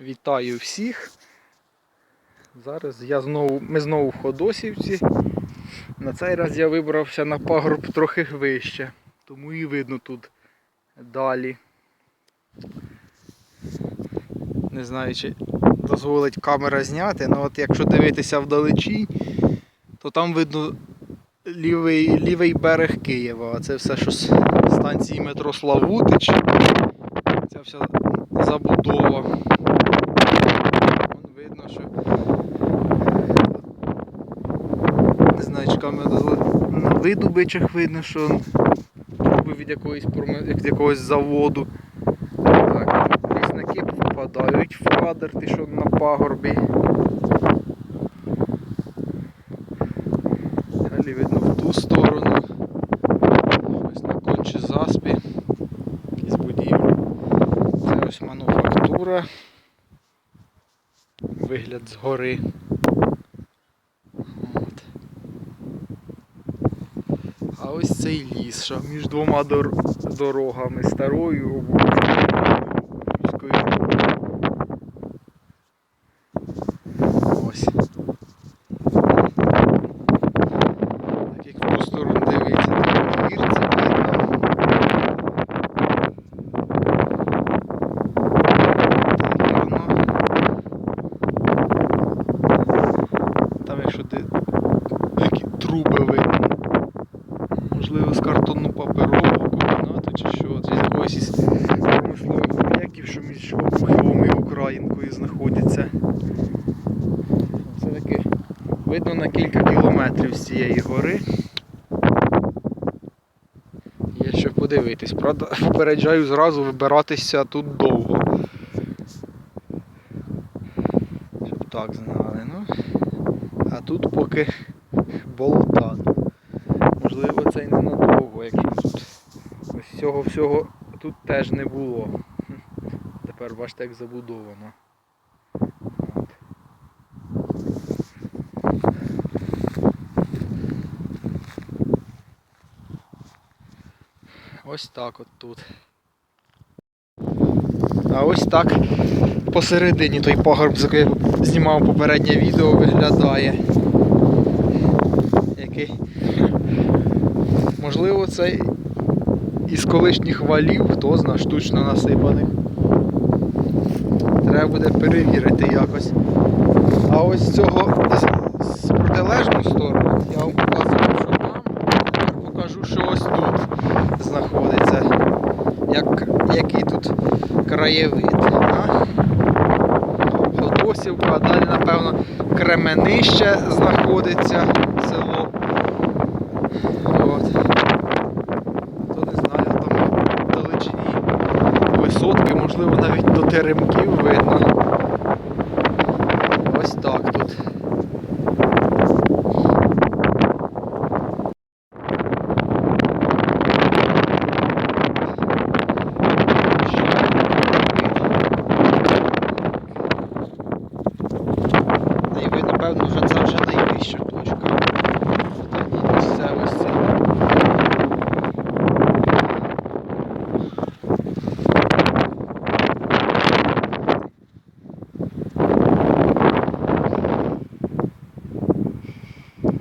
Вітаю всіх. Зараз я знову, ми знову в Ходосівці. На цей раз я вибрався на пагорб трохи вище, тому і видно тут далі. Не знаю, чи дозволить камера зняти, але от якщо дивитися вдалечі, то там видно лівий, лівий берег Києва. А це все, що з станції метро Славутич. Ця вся забудова. Видно, що не знаю, чи камера дозволить. На видобичах видно, що труби від якоїсь від якогось заводу. Так, лісники попадають в що на пагорбі. Далі видно в ту сторону. Ось на кончі заспі. Якісь будівлі. Це ось мануфактура. Вигляд згори. От. А ось цей ліс, що між двома дор- дорогами старою обов'язковою. Ось. Так як в ту сторону дивиться, то гірці видно. Так, і воно. Де які труби видно. Можливо, з картонно-паперового комбінату чи що, чи з якогось промислових об'єктів, що між Обуховом і Українкою знаходяться. Це таки видно на кілька кілометрів з цієї гори. Є що подивитись. Правда, попереджаю зразу вибиратися тут довго. Щоб так знали. Ну. А тут поки болтан. Можливо, це й ненадовго, якщо тут ось цього всього тут теж не було. Тепер бачите, як забудовано. Ось так от тут. А ось так посередині той пагорб, за який знімав попереднє відео, виглядає. Який. Можливо, це із колишніх валів, хто зна, штучно насипаних. Треба буде перевірити якось. А ось з цього з, з протилежну сторону я вам показував, що там. Тепер покажу, що ось тут знаходиться. Як, який тут краєвид. А? А далі, напевно, Кременище знаходиться село. От. То не знаю, там в висотки, можливо, навіть до теремків видно.